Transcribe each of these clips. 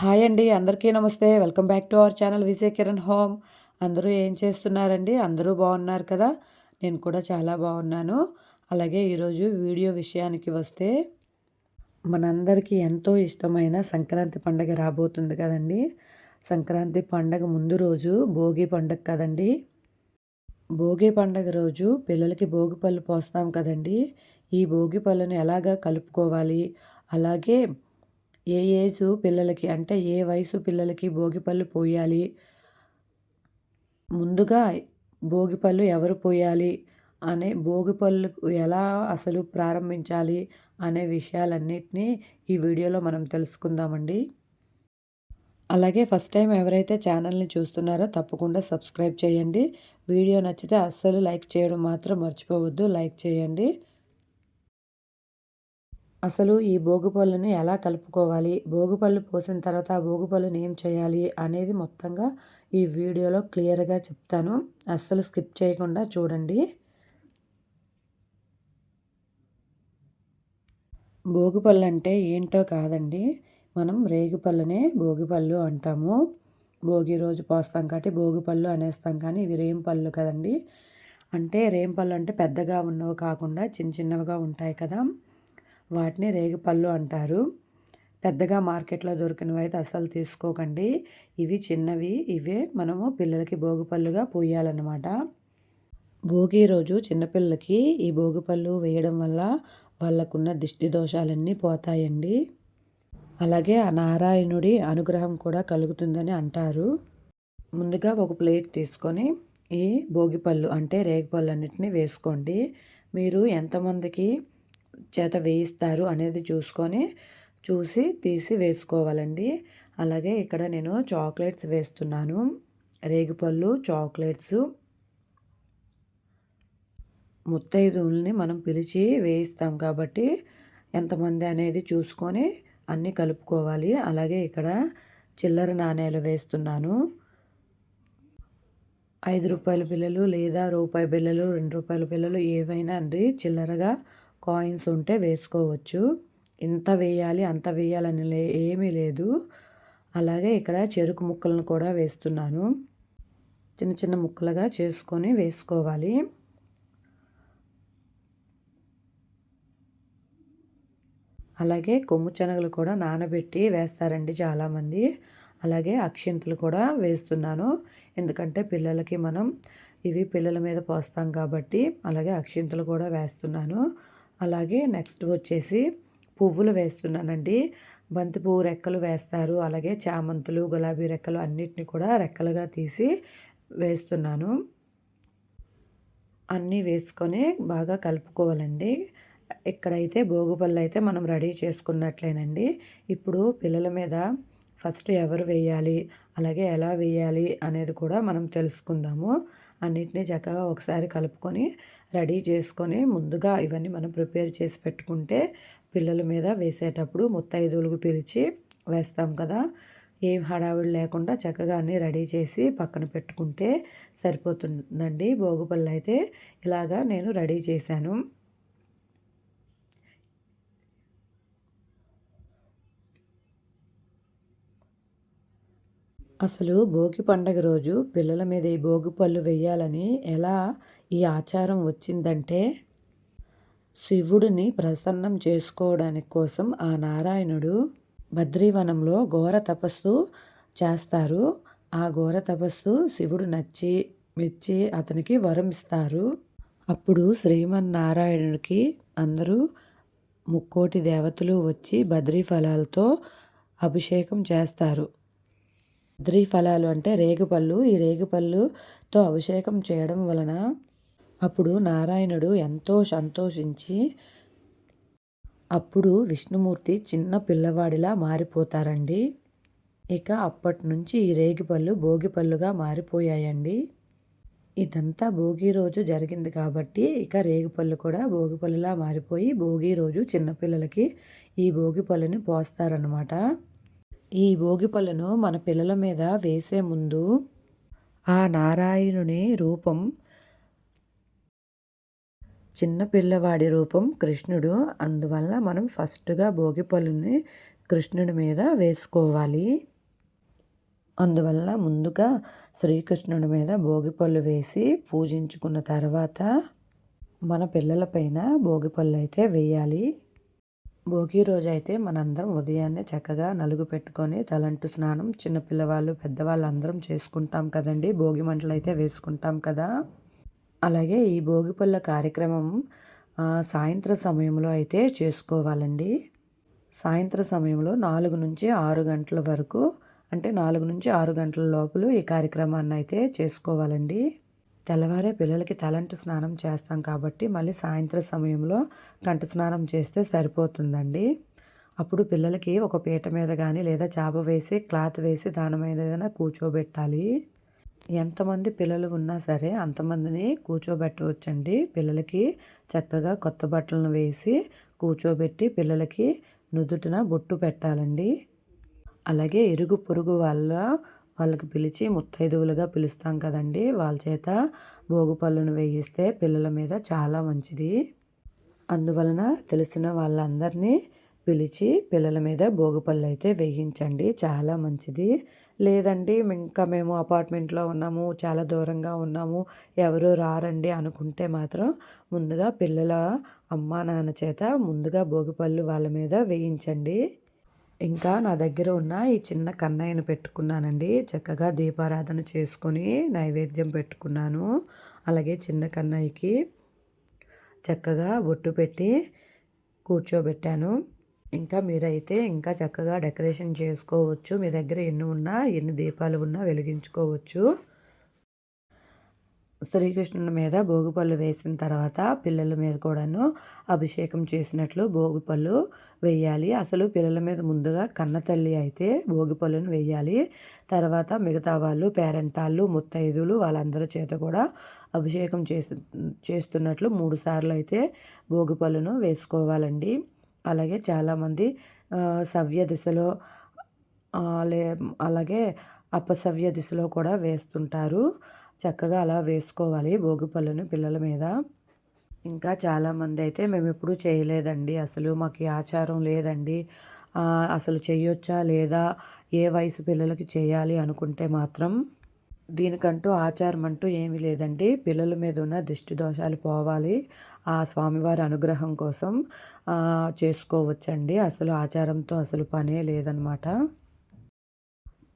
Hi అండి అందరికీ నమస్తే. Welcome back to our channel Vijay Kiran home. అందరూ ఏం చేస్తున్నారండి? అందరూ బాగున్నారు కదా? నేను కూడా చాలా బాగున్నాను. అలాగే ఈరోజు వీడియో విషయానికి వస్తే మనందరికీ ఎంతో ఇష్టమైన సంక్రాంతి పండగ రాబోతుంది కదండి. సంక్రాంతి పండగ ముందు రోజు భోగి పండగ కదండి. భోగి పండగ రోజు పిల్లలకి భోగి పళ్ళు పోస్తాం కదండి. ఈ భోగి పళ్ళను ఎలాగా కలుపుకోవాలి? అలాగే ఏ ఏజు పిల్లలకి అంటే ఏ వయసు పిల్లలకి భోగిపళ్ళు పోయాలి? ముందుగా భోగిపళ్ళు ఎవరు పోయాలి? అనే భోగిపళ్ళు ఎలా అసలు ప్రారంభించాలి అనే విషయాలన్నిటినీ ఈ వీడియోలో మనం తెలుసుకుందామండి. అలాగే ఫస్ట్ టైం ఎవరైతే ఛానల్ని చూస్తున్నారో తప్పకుండా సబ్స్క్రైబ్ చేయండి. వీడియో నచ్చితే అస్సలు లైక్ చేయడం మాత్రం మర్చిపోవద్దు. లైక్ చేయండి. అసలు ఈ భోగిపళ్ళుని ఎలా కలుపుకోవాలి? భోగిపళ్ళు పోసిన తర్వాత ఆ భోగిపళ్ళుని ఏం చేయాలి అనేది మొత్తంగా ఈ వీడియోలో క్లియర్గా చెప్తాను. అస్సలు స్కిప్ చేయకుండా చూడండి. భోగిపళ్ళు అంటే ఏంటో కాదండి. మనం రేగిపళ్ళనే భోగిపళ్ళు అంటాము. భోగి రోజు పోస్తాం కాబట్టి భోగిపళ్ళు అనేస్తాం కానీ ఇవి రేంపళ్ళు కదండి. అంటే రేంపళ్ళు అంటే పెద్దగా ఉన్నవి కాకుండా చిన్న చిన్నవిగా ఉంటాయి కదా. వాటిని రేగిపళ్ళు అంటారు. పెద్దగా మార్కెట్లో దొరికినవి అయితే అస్సలు తీసుకోకండి. ఇవి చిన్నవి ఇవే మనము పిల్లలకి భోగిపళ్ళుగా పోయాలన్నమాట. భోగి రోజు చిన్నపిల్లలకి ఈ భోగిపళ్ళు వేయడం వల్ల వాళ్ళకున్న దిష్టి దోషాలన్నీ పోతాయండి. అలాగే ఆ నారాయణుడి అనుగ్రహం కూడా కలుగుతుందని అంటారు. ముందుగా ఒక ప్లేట్ తీసుకొని ఈ భోగిపళ్ళు అంటే రేగిపళ్ళు అన్నిటిని వేసుకోండి. మీరు ఎంతమందికి చేత వేయిస్తారు అనేది చూసుకొని చూసి తీసి వేసుకోవాలండి. అలాగే ఇక్కడ నేను చాక్లెట్స్ వేస్తున్నాను. రేగిపళ్ళు చాక్లెట్స్ ముత్తైదుల్ని మనం పిలిచి వేయిస్తాం కాబట్టి ఎంతమంది అనేది చూసుకొని అన్నీ కలుపుకోవాలి. అలాగే ఇక్కడ చిల్లర నాణేలు వేస్తున్నాను. ఐదు రూపాయల పిల్లలు లేదా రూపాయి బిల్లలు రెండు రూపాయల పిల్లలు ఏవైనా అండి చిల్లరగా కాయిన్స్ ఉంటే వేసుకోవచ్చు. ఇంత వేయాలి అంత వేయాలని లే ఏమీ లేదు. అలాగే ఇక్కడ చెరుకు ముక్కలను కూడా వేస్తున్నాను. చిన్న చిన్న ముక్కలుగా చేసుకొని వేసుకోవాలి. అలాగే కొమ్ము శనగలు కూడా నానబెట్టి వేస్తారండి చాలామంది. అలాగే అక్షింతలు కూడా వేస్తున్నాను. ఎందుకంటే పిల్లలకి మనం ఇవి పిల్లల మీద పోస్తాం కాబట్టి అలాగే అక్షింతలు కూడా వేస్తున్నాను. అలాగే నెక్స్ట్ వచ్చేసి పువ్వులు వేస్తున్నానండి. బంతి పువ్వు రెక్కలు వేస్తారు. అలాగే చామంతులు గులాబీ రెక్కలు అన్నిటిని కూడా రెక్కలుగా తీసి వేస్తున్నాను. అన్నీ వేసుకొని బాగా కలుపుకోవాలండి. ఇక్కడైతే భోగిపళ్ళు అయితే మనం రెడీ చేసుకున్నట్లేనండి. ఇప్పుడు పిల్లల మీద ఫస్ట్ ఎవరు వేయాలి అలాగే ఎలా వేయాలి అనేది కూడా మనం తెలుసుకుందాము. అన్నిటినీ చక్కగా ఒకసారి కలుపుకొని రెడీ చేసుకొని ముందుగా ఇవన్నీ మనం ప్రిపేర్ చేసి పెట్టుకుంటే పిల్లల మీద వేసేటప్పుడు ముత్తైదువులకు పిలిచి వేస్తాం కదా. ఏం హడావిడి లేకుండా చక్కగా అన్నీ రెడీ చేసి పక్కన పెట్టుకుంటే సరిపోతుందండి. భోగిపళ్ళు అయితే ఇలాగా నేను రెడీ చేశాను. అసలు భోగి పండగ రోజు పిల్లల మీద ఈ భోగి పళ్ళు వెయ్యాలని ఎలా ఈ ఆచారం వచ్చిందంటే శివుడిని ప్రసన్నం చేసుకోవడానికి కోసం ఆ నారాయణుడు బద్రీవనంలో ఘోర తపస్సు చేస్తారు. ఆ ఘోర తపస్సు శివుడు నచ్చి మెచ్చి అతనికి వరం ఇస్తారు. అప్పుడు శ్రీమన్నారాయణుడికి అందరూ ముక్కోటి దేవతలు వచ్చి బద్రీ ఫలాలతో అభిషేకం చేస్తారు. ద్రి ఫలాలు అంటే రేగుపళ్ళు. ఈ రేగుపళ్ళుతో అభిషేకం చేయడం వలన అప్పుడు నారాయణుడు ఎంతో సంతోషించి అప్పుడు విష్ణుమూర్తి చిన్న పిల్లవాడిలా మారిపోతారండి. ఇక అప్పటి నుంచి ఈ రేగిపళ్ళు భోగిపళ్ళుగా మారిపోయాయండి. ఇదంతా భోగి రోజు జరిగింది కాబట్టి ఇక రేగిపళ్ళు కూడా భోగిపళ్ళులా మారిపోయి భోగి రోజు చిన్నపిల్లలకి ఈ భోగిపళ్ళుని పోస్తారనమాట ఈ భోగిపళ్ళను మన పిల్లల మీద వేసే ముందు ఆ నారాయణుని రూపం చిన్న పిల్లవాడి రూపం కృష్ణుడు. అందువల్ల మనం ఫస్ట్గా భోగిపళ్ళుని కృష్ణుడి మీద వేసుకోవాలి. అందువల్ల ముందుగా శ్రీకృష్ణుడి మీద భోగిపళ్ళు వేసి పూజించుకున్న తర్వాత మన పిల్లలపైన భోగిపళ్ళు అయితే వేయాలి. భోగి రోజు అయితే మనందరం ఉదయాన్నే చక్కగా నలుగు పెట్టుకొని తలంటు స్నానం చిన్నపిల్లవాళ్ళు పెద్దవాళ్ళు అందరం చేసుకుంటాం కదండి. భోగి మంటలు అయితే వేసుకుంటాం కదా. అలాగే ఈ భోగి పళ్ళ కార్యక్రమం సాయంత్రం సమయంలో అయితే చేసుకోవాలండి. సాయంత్రం సమయంలో నాలుగు నుంచి ఆరు గంటల వరకు అంటే నాలుగు నుంచి ఆరు గంటల లోపల ఈ కార్యక్రమాన్ని అయితే చేసుకోవాలండి. తెల్లవారే పిల్లలకి తలంటు స్నానం చేస్తాం కాబట్టి మళ్ళీ సాయంత్రం సమయంలో కంట స్నానం చేస్తే సరిపోతుందండి. అప్పుడు పిల్లలకి ఒక పీట మీద కానీ లేదా చేప వేసి క్లాత్ వేసి దాని మీద ఏదైనా కూర్చోబెట్టాలి. ఎంతమంది పిల్లలు ఉన్నా సరే అంతమందిని కూర్చోబెట్టవచ్చండి. పిల్లలకి చక్కగా కొత్త బట్టలను వేసి కూర్చోబెట్టి పిల్లలకి నుదుటిన బొట్టు పెట్టాలండి. అలాగే ఇరుగు పొరుగు వాళ్ళ వాళ్ళకి పిలిచి ముత్తైదువులుగా పిలుస్తాం కదండి. వాళ్ళ చేత భోగు పళ్ళును వేయిస్తే పిల్లల మీద చాలా మంచిది. అందువలన తెలిసిన వాళ్ళందరినీ పిలిచి పిల్లల మీద భోగిపళ్ళు అయితే వేయించండి. చాలా మంచిది. లేదండి ఇంకా మేము అపార్ట్మెంట్లో ఉన్నాము చాలా దూరంగా ఉన్నాము ఎవరు రారండి అనుకుంటే మాత్రం ముందుగా పిల్లల అమ్మా నాన్న చేత ముందుగా భోగిపళ్ళు వాళ్ళ మీద వేయించండి. ఇంకా నా దగ్గర ఉన్న ఈ చిన్న కన్నయ్యను పెట్టుకున్నానండి. చక్కగా దీపారాధన చేసుకొని నైవేద్యం పెట్టుకున్నాను. అలాగే చిన్న కన్నయ్యకి చక్కగా బొట్టు పెట్టి కూర్చోబెట్టాను. ఇంకా మీరైతే ఇంకా చక్కగా డెకరేషన్ చేసుకోవచ్చు. మీ దగ్గర ఎన్ని ఉన్నా ఎన్ని దీపాలు ఉన్నా వెలిగించుకోవచ్చు. శ్రీకృష్ణుని మీద భోగిపళ్ళు వేసిన తర్వాత పిల్లల మీద కూడాను అభిషేకం చేసినట్లు భోగిపళ్ళు వేయాలి. అసలు పిల్లల మీద ముందుగా కన్న తల్లి అయితే భోగిపళ్ళును వేయాలి. తర్వాత మిగతా వాళ్ళు పేరెంటాళ్ళు ముత్తైదులు వాళ్ళందరి చేత కూడా అభిషేకం చేసి చేస్తున్నట్లు మూడు సార్లు అయితే భోగిపళ్ళును వేసుకోవాలండి. అలాగే చాలామంది సవ్య దిశలో లే అలాగే అపసవ్య దిశలో కూడా వేస్తుంటారు. చక్కగా అలా వేసుకోవాలి భోగిపళ్ళును పిల్లల మీద. ఇంకా చాలామంది అయితే మేము ఎప్పుడూ చేయలేదండి. అసలు మాకు ఆచారం లేదండి. అసలు చేయొచ్చా లేదా ఏ వయసు పిల్లలకి చేయాలి అనుకుంటే మాత్రం దీనికంటూ ఆచారం అంటూ ఏమీ లేదండి. పిల్లల మీద ఉన్న దిష్టి దోషాలు పోవాలి. ఆ స్వామివారి అనుగ్రహం కోసం చేసుకోవచ్చండి. అసలు ఆచారంతో అసలు పనే లేదనమాట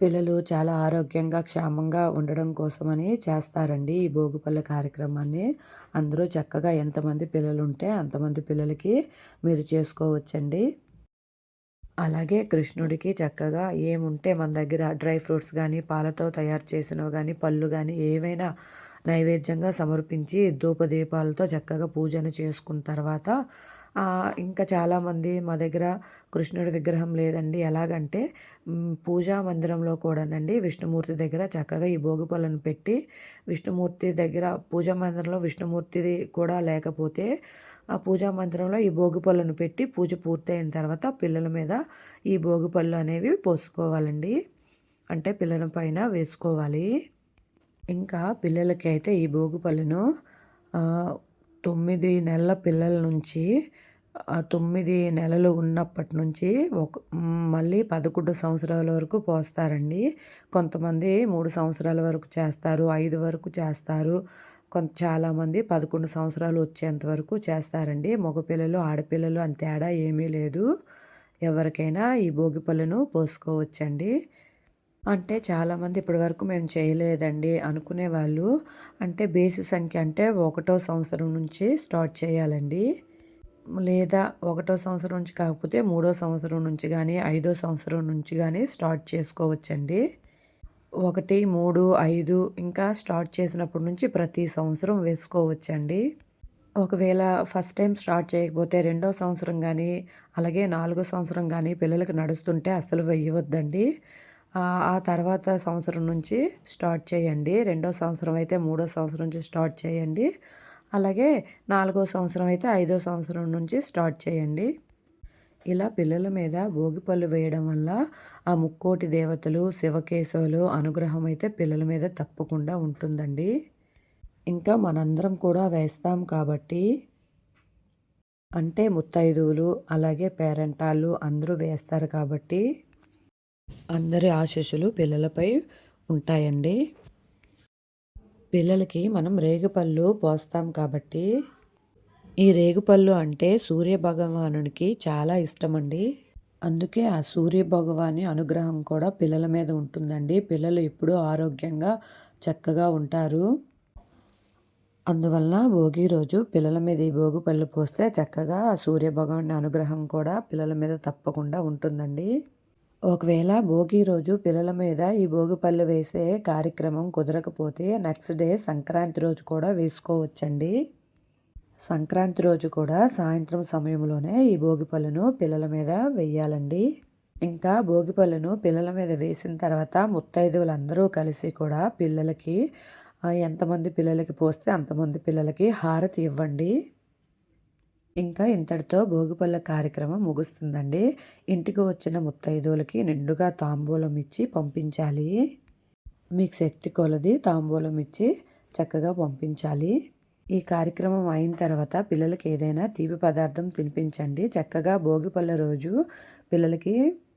పిల్లలు చాలా ఆరోగ్యంగా క్షేమంగా ఉండడం కోసమని చేస్తారండి ఈ భోగిపల్ల కార్యక్రమాన్ని. అందరూ చక్కగా ఎంతమంది పిల్లలు ఉంటే అంతమంది పిల్లలకి మీరు చేసుకోవచ్చండి. అలాగే కృష్ణుడికి చక్కగా ఏముంటే మన దగ్గర డ్రై ఫ్రూట్స్ కానీ పాలతో తయారు చేసినవి కానీ పళ్ళు కానీ ఏవైనా నైవేద్యంగా సమర్పించి ధూపదీపాలతో చక్కగా పూజను చేసుకున్న తర్వాత ఇంకా చాలామంది మా దగ్గర కృష్ణుడి విగ్రహం లేదండి. ఎలాగంటే పూజా మందిరంలో కూడానండి విష్ణుమూర్తి దగ్గర చక్కగా ఈ భోగి పళ్ళను పెట్టి విష్ణుమూర్తి దగ్గర పూజా మందిరంలో విష్ణుమూర్తిది కూడా లేకపోతే ఆ పూజా మందిరంలో ఈ భోగి పళ్ళను పెట్టి పూజ పూర్తయిన తర్వాత పిల్లల మీద ఈ భోగి పళ్ళు అనేవి పోసుకోవాలండి. అంటే పిల్లల పైన వేసుకోవాలి. ఇంకా పిల్లలకి అయితే ఈ భోగి పళ్ళను తొమ్మిది నెలల పిల్లల నుంచి తొమ్మిది నెలలు ఉన్నప్పటి నుంచి ఒక మళ్ళీ పదకొండు సంవత్సరాల వరకు పోస్తారండి. కొంతమంది మూడు సంవత్సరాల వరకు చేస్తారు ఐదు వరకు చేస్తారు. కొంత చాలామంది పదకొండు సంవత్సరాలు వచ్చేంత వరకు చేస్తారండి. మగపిల్లలు ఆడపిల్లలు అని తేడా ఏమీ లేదు. ఎవరికైనా ఈ భోగి పళ్ళను పోసుకోవచ్చండి. అంటే చాలామంది ఇప్పటివరకు మేము చేయలేదండి అనుకునే వాళ్ళు. అంటే బేసి సంఖ్య అంటే ఒకటో సంవత్సరం నుంచి స్టార్ట్ చేయాలండి. లేదా ఒకటో సంవత్సరం నుంచి కాకపోతే మూడో సంవత్సరం నుంచి కానీ ఐదో సంవత్సరం నుంచి కానీ స్టార్ట్ చేసుకోవచ్చండి. ఒకటి మూడు ఐదు ఇంకా స్టార్ట్ చేసినప్పటి నుంచి ప్రతి సంవత్సరం వేసుకోవచ్చండి. ఒకవేళ ఫస్ట్ టైం స్టార్ట్ చేయకపోతే రెండో సంవత్సరం కానీ అలాగే నాలుగో సంవత్సరం కానీ పిల్లలకు నడుస్తుంటే అసలు వేయవద్దండి. ఆ తర్వాత సంవత్సరం నుంచి స్టార్ట్ చేయండి. రెండో సంవత్సరం అయితే మూడో సంవత్సరం నుంచి స్టార్ట్ చేయండి. అలాగే నాలుగో సంవత్సరం అయితే ఐదో సంవత్సరం నుంచి స్టార్ట్ చేయండి. ఇలా పిల్లల మీద భోగిపళ్ళు వేయడం వల్ల ఆ ముక్కోటి దేవతలు శివకేశవులు అనుగ్రహం అయితే పిల్లల మీద తప్పకుండా ఉంటుందండి. ఇంకా మనందరం కూడా వేస్తాం కాబట్టి అంటే ముత్తైదువులు అలాగే పేరెంటాళ్ళు అందరూ వేస్తారు కాబట్టి అందరి ఆశీస్సులు పిల్లలపై ఉంటాయండి. పిల్లలకి మనం రేగుపళ్ళు పోస్తాం కాబట్టి ఈ రేగుపళ్ళు అంటే సూర్య భగవానునికి చాలా ఇష్టమండి. అందుకే ఆ సూర్య భగవాని అనుగ్రహం కూడా పిల్లల మీద ఉంటుందండి. పిల్లలు ఎప్పుడూ ఆరోగ్యంగా చక్కగా ఉంటారు. అందువలన భోగి రోజు పిల్లల మీద ఈ భోగి పళ్ళు పోస్తే చక్కగా సూర్య భగవాని అనుగ్రహం కూడా పిల్లల మీద తప్పకుండా ఉంటుందండి. ఒకవేళ భోగి రోజు పిల్లల మీద ఈ భోగి పళ్ళు వేసే కార్యక్రమం కుదరకపోతే నెక్స్ట్ డే సంక్రాంతి రోజు కూడా వేసుకోవచ్చండి. సంక్రాంతి రోజు కూడా సాయంత్రం సమయంలోనే ఈ భోగి పళ్ళను పిల్లల మీద వేయాలండి. ఇంకా భోగి పళ్ళను పిల్లల మీద వేసిన తర్వాత ముత్తైదువులందరూ కలిసి కూడా పిల్లలకి ఎంతమంది పిల్లలకి పోస్తే అంతమంది పిల్లలకి హారతి ఇవ్వండి. ఇంకా ఇంతటితో భోగిపళ్ళ కార్యక్రమం ముగుస్తుందండి. ఇంటికి వచ్చిన ముత్తైదువులకి నిండుగా తాంబూలం ఇచ్చి పంపించాలి. మీకు శక్తి కొలది తాంబూలం ఇచ్చి చక్కగా పంపించాలి. ఈ కార్యక్రమం అయిన తర్వాత పిల్లలకి ఏదైనా తీపి పదార్థం తినిపించండి. చక్కగా భోగిపళ్ళ రోజు పిల్లలకి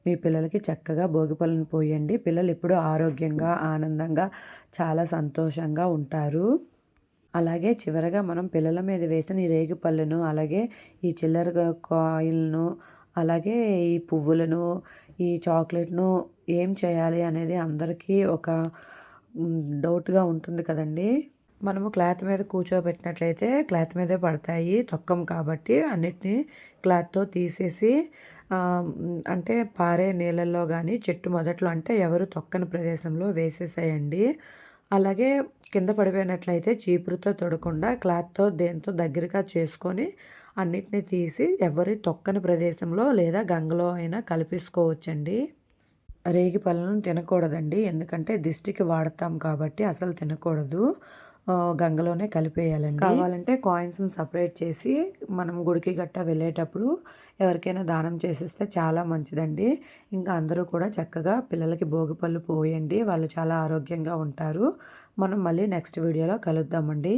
మీ పిల్లలకి చక్కగా భోగిపళ్ళను పోయండి. పిల్లలు ఎప్పుడూ ఆరోగ్యంగా ఆనందంగా చాలా సంతోషంగా ఉంటారు. అలాగే చివరగా మనం పిల్లల మీద వేసిన ఈ రేగిపళ్ళును అలాగే ఈ చిల్లర కాయిల్ను అలాగే ఈ పువ్వులను ఈ చాక్లెట్ను ఏం చేయాలి అనేది అందరికీ ఒక డౌట్గా ఉంటుంది కదండి. మనము క్లాత్ మీద కూర్చోబెట్టినట్లయితే క్లాత్ మీదే పడతాయి తొక్కం కాబట్టి అన్నిటినీ క్లాత్తో తీసేసి అంటే పారే నీళ్ళల్లో కానీ చెట్టు మొదట్లో అంటే ఎవరు తొక్కని ప్రదేశంలో వేసేసేయండి. అలాగే కింద పడిపోయినట్లయితే చీపురుతో తొడకుండా క్లాత్తో దేంతో దగ్గరగా చేసుకొని అన్నిటినీ తీసి ఎవరి తొక్కని ప్రదేశంలో లేదా గంగలో అయినా కలిపేసుకోవచ్చండి. రేగి పళ్ళను తినకూడదండి. ఎందుకంటే దిష్టికి వాడతాం కాబట్టి అసలు తినకూడదు. గంగలోనే కలిపేయాలండి. కావాలంటే కాయిన్స్ని సపరేట్ చేసి మనం గుడికి గట్టా వెళ్ళేటప్పుడు ఎవరికైనా దానం చేసేస్తే చాలా మంచిదండి. ఇంకా అందరూ కూడా చక్కగా పిల్లలకి భోగిపళ్ళు పోయండి. వాళ్ళు చాలా ఆరోగ్యంగా ఉంటారు. మనం మళ్ళీ నెక్స్ట్ వీడియోలో కలుద్దామండి.